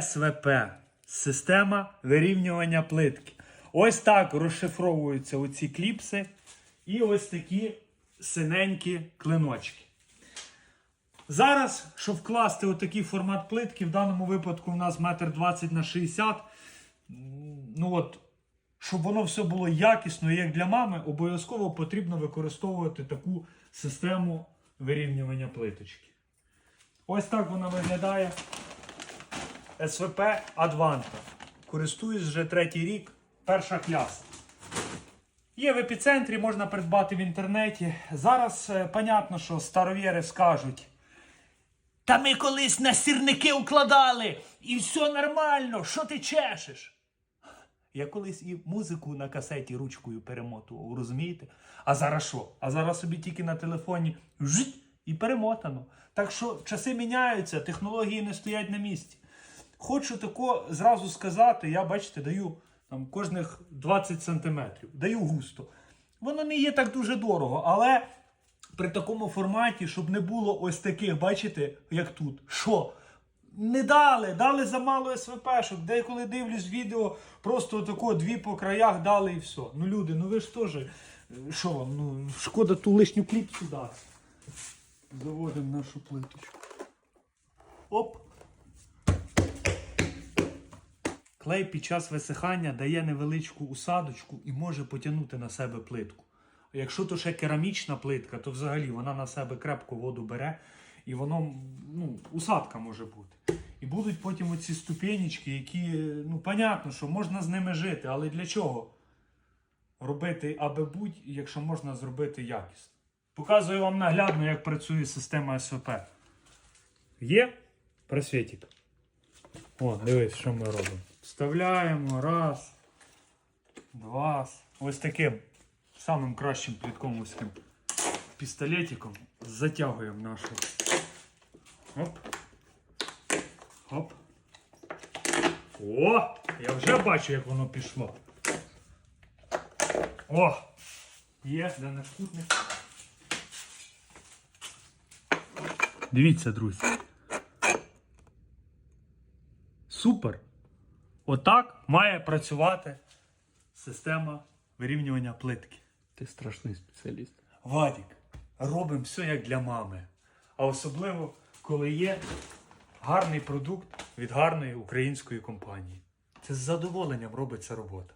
СВП. Система вирівнювання плитки. Ось так розшифровуються оці кліпси і ось такі синенькі клиночки. Зараз, щоб вкласти отакий формат плитки, в даному випадку у нас 1,20 на 60 ну от, щоб воно все було якісно, як для мами, обов'язково потрібно використовувати таку систему вирівнювання плиточки. Ось так вона виглядає. СВП Адванта. Користуюсь вже третій рік. Перша кляса. Є в епіцентрі, можна придбати в інтернеті. Зараз, е, понятно, що старовіри скажуть. Та ми колись на сірники укладали, і все нормально, що ти чешеш? Я колись і музику на касеті ручкою перемотував, розумієте? А зараз що? А зараз собі тільки на телефоні і перемотано. Так що часи міняються, технології не стоять на місці. Хочу тако зразу сказати, я бачите, даю там кожних 20 сантиметрів, даю густо. Воно не є так дуже дорого, але при такому форматі, щоб не було ось таких, бачите, як тут. Що? Не дали, дали замало СВП, щоб деколи дивлюсь відео, просто тако дві по краях дали і все. Ну люди, ну ви ж теж, е, що вам, ну шкода ту лишню кліпсу дати. Заводимо нашу плиточку. Оп. Клей під час висихання дає невеличку усадочку і може потягнути на себе плитку. А якщо то ще керамічна плитка, то взагалі вона на себе крепко воду бере і воно, ну, усадка може бути. І будуть потім оці ступенечки, які, ну, понятно, що можна з ними жити, але для чого робити аби будь, якщо можна зробити якісно? Показую вам наглядно, як працює система СОП. Є просвітик. О, дивись, що ми робимо. Вставляємо раз, два. Ось таким самим кращим плітковським пістолетиком затягуємо нашу. Оп. Оп. О! Я вже бачу, як воно пішло. О! Є, де наш кутник. Дивіться, друзі. Супер! Отак має працювати система вирівнювання плитки. Ти страшний спеціаліст. Вадік, робимо все як для мами. А особливо, коли є гарний продукт від гарної української компанії. Це з задоволенням робиться робота.